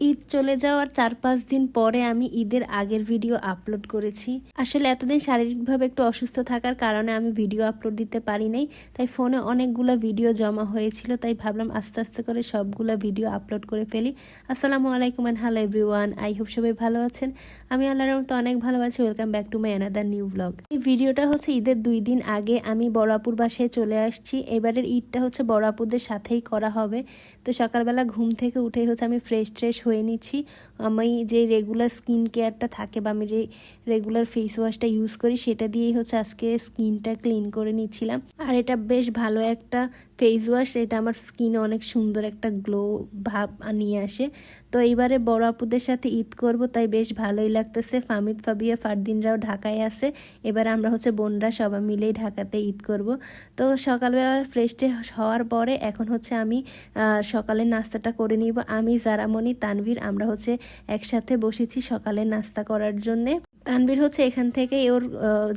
ঈদ চলে যাওয়ার চার পাঁচ দিন পরে আমি ঈদের আগের ভিডিও আপলোড করেছি। আসলে এতদিন শারীরিকভাবে একটু অসুস্থ থাকার কারণে আমি ভিডিও আপলোড দিতে পারি নাই, তাই ফোনে অনেকগুলো ভিডিও জমা হয়েছিল, তাই ভাবলাম আস্তে আস্তে করে সবগুলো ভিডিও আপলোড করে ফেলি। আসসালামু আলাইকুম and hello everyone I hope সবাই ভালো আছেন। আমি আল্লাহর মতো অনেক ভালো আছি welcome back to my another new blog এই ভিডিওটা হচ্ছে ঈদের দুই দিন আগে আমি বড়াপুর বাসায় চলে আসছি, এবারের ঈদটা হচ্ছে বড়াপুরদের সাথেই করা হবে। তো সকালবেলা ঘুম থেকে উঠে হচ্ছে আমি ফ্রেশ ট্রেশ হয়ে নিচ্ছি। আমি যে রেগুলার স্কিন কেয়ারটা থাকে বা আমি যে রেগুলার ফেস ওয়াশটা ইউজ করি, সেটা দিয়েই হচ্ছে আজকে স্কিনটা ক্লিন করে নিচ্ছিলাম। আর এটা বেশ ভালো একটা ফেস ওয়াশ এটা আমার স্কিনে অনেক সুন্দর একটা গ্লো ভাব নিয়ে আসে। তো এইবারে বড় আপুদের সাথে ঈদ করব, তাই বেশ ভালোই লাগতেছে। ফামিদ, ফাবিয়া, ফারদিনরাও ঢাকায় আছে। এবার আমরা হচ্ছে বোনরা সবাই মিলেই ঢাকাতে ঈদ করব। তো সকালবেলা ফ্রেশ হওয়ার পরে এখন হচ্ছে আমি সকালের নাস্তাটা করে নিব। আমি, জারামণি, তানভীর, আমরা হচ্ছে একসাথে বসেছি সকালের নাস্তা করার জন্যে। তানভীর হচ্ছে এখান থেকে ওর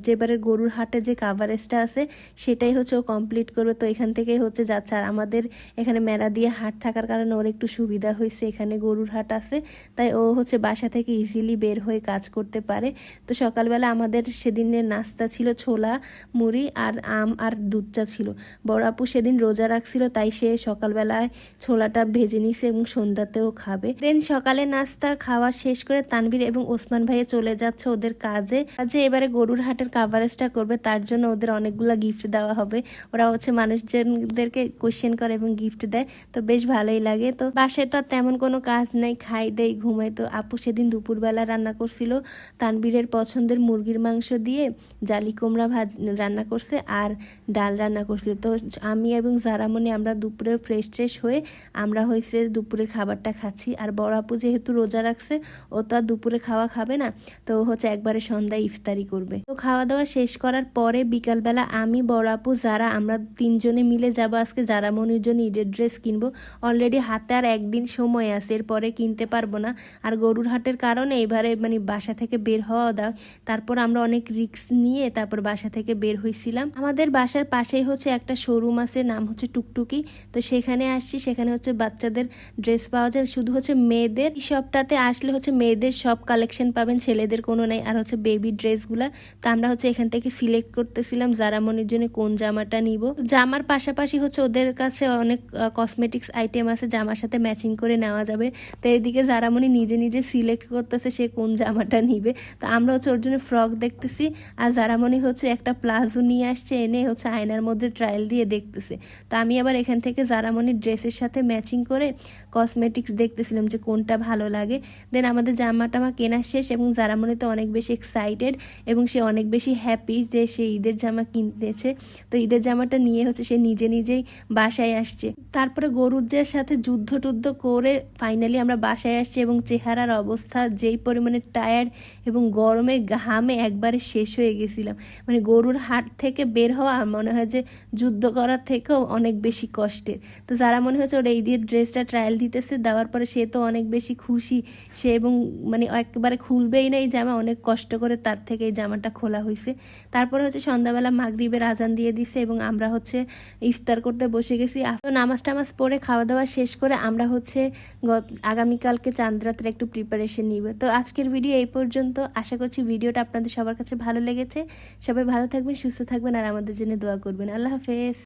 যেবারে গরুর হাটে যে কাভারেজটা আছে, সেটাই হচ্ছে ও কমপ্লিট করবে। তো এখান থেকে হচ্ছে যাচ্ছে। আর আমাদের এখানে মেলা দিয়ে হাট থাকার কারণে ওর একটু সুবিধা হয়েছে। এখানে গরুর হাট আছে। তাই ও হচ্ছে বাসা থেকে ইজিলি বের হয়ে কাজ করতে পারে। তো সকালবেলা আমাদের সেদিনের নাস্তা ছিল ছোলা, মুড়ি আর আম আর দুধ চা ছিল। বড় আপু সেদিন রোজা রাখছিল, তাই সে সকালবেলায় ছোলাটা ভেজে নিছে এবং সন্ধ্যাতেও খাবে। দেন সকালে নাস্তা খাওয়া শেষ করে তানভীর এবং ওসমান ভাইয়ে চলে যাচ্ছে ওদের কাজে। কাজে এবারে গরুর হাটের কাভারেজটা করবে, তার জন্য ওদের অনেকগুলো গিফট দেওয়া হবে। ওরা হচ্ছে মানুষজনদেরকে কোশ্চেন করে এবং গিফট দেয়। তো বেশ ভালোই লাগে। তো বাসায় তো আর তেমন কোনো কাজ নাই। খাই দেয় ঘুমাই। তো আপু সেদিন দুপুরবেলা রান্না করছিল তানবীরের পছন্দের মুরগির মাংস দিয়ে, জালি কুমড়া ভাজ রান্না করছে আর ডাল রান্না করছিল। তো আমি এবং জারামণি আমরা দুপুরে ফ্রেশ ট্রেশ হয়ে আমরা হয়েছে দুপুরের খাবারটা খাচ্ছি। আর বড় আপু যেহেতু রোজা রাখছে, ও তো আর দুপুরে খাওয়া খাবে না। তো হচ্ছে একবারে সন্ধ্যায় ইফতারি করবে। তো খাওয়া দাওয়া শেষ করার পরে বিকালবেলা আমি, বড় আপু, যারা, আমরা তিনজনে মিলে যাব আজকে, যারা মনির জন্য ঈদের ড্রেস কিনবো। অলরেডি হাতে আর একদিন সময় আছে, এরপরে কিনতে পারব না। আর গরুর হাটের কারণে এবারে মানে বাসা থেকে বের হওয়া দাও। তারপর আমরা অনেক রিক্স নিয়ে তারপর বাসা থেকে বের হয়েছিলাম আমাদের বাসার পাশেই হচ্ছে একটা শোরুম আছে, নাম হচ্ছে টুকটুকি। তো সেখানে আসছি, সেখানে হচ্ছে বাচ্চাদের ড্রেস পাওয়া যায়। শুধু হচ্ছে মেয়েদের শপটাতে আসলে হচ্ছে মেয়েদের সব কালেকশন পাবেন, ছেলেদের কোনো নাই। আর হচ্ছে বেবি ড্রেসগুলো তো আমরা হচ্ছে এখান থেকে সিলেক্ট করতেছিলাম যারা জারামনির জন্য কোন জামাটা নিব। জামার পাশাপাশি হচ্ছে ওদের কাছে অনেক কসমেটিক্স আইটেম আছে, জামার সাথে ম্যাচিং করে নেওয়া যাবে। তো এদিকে যারা জারামনি নিজে নিজে সিলেক্ট করতেছে সে কোন জামাটা নিবে। তো আমরা হচ্ছে ওর জন্য ফ্রক দেখতেছি। আর জারামনি হচ্ছে একটা প্লাজো নিয়ে আসছে, এনে হচ্ছে আয়নার মধ্যে ট্রায়াল দিয়ে দেখতেছে। তো আমি আবার এখান থেকে জারামনির ড্রেসের সাথে ম্যাচিং করে কসমেটিক্স দেখতেছিলাম যে কোনটা ভালো লাগে। দেন আমাদের জামা টামা কেনা শেষ এবং জারামনি তো অনেক বেশি এক্সাইটেড এবং সে অনেক বেশি হ্যাপি যে সে ঈদের জামা কিনতেছে তো ঈদের জামাটা নিয়ে হচ্ছে সে নিজে নিজেই বাসায় আসছে। তারপরে গরুরদের সাথে যুদ্ধ টুদ্ধ করে ফাইনালি আমরা বাসায় আসছি এবং চেহারার অবস্থা যেই পরিমাণে টায়ার্ড এবং গরমে ঘামে একবারে শেষ হয়ে গেছিলাম। মানে গরুর হাট থেকে বের হওয়া মনে হয় যে যুদ্ধ করার থেকেও অনেক বেশি কষ্টের। তো যারা মনে হচ্ছে ওরা এই দিয়ে ড্রেসটা ট্রায়াল দিতেছে, দেওয়ার পরে সে তো অনেক বেশি খুশি। সে এবং মানে একবারে খুলবেই না এই জামা, অনেক কষ্ট করে তার থেকে এই জামাটা খোলা হয়েছে তারপরে হচ্ছে সন্ধ্যাবেলা মাগরীবের আজান দিয়ে দিছে এবং আমরা হচ্ছে ইফতার করতে বসে গেছি। তো নামাজ টামাজ পড়ে খাওয়া দাওয়া শেষ করে আমরা হচ্ছে আগামীকালকে চাঁদরাতের একটু প্রিপারেশন নিব। তো আজকের ভিডিও এই পর্যন্ত। আশা করছি ভিডিওটা আপনাদের সবার কাছে ভালো লেগেছে। সবাই ভালো থাকবেন, সুস্থ থাকবেন আর আমাদের জন্য দোয়া করবেন। আল্লাহ হাফেজ।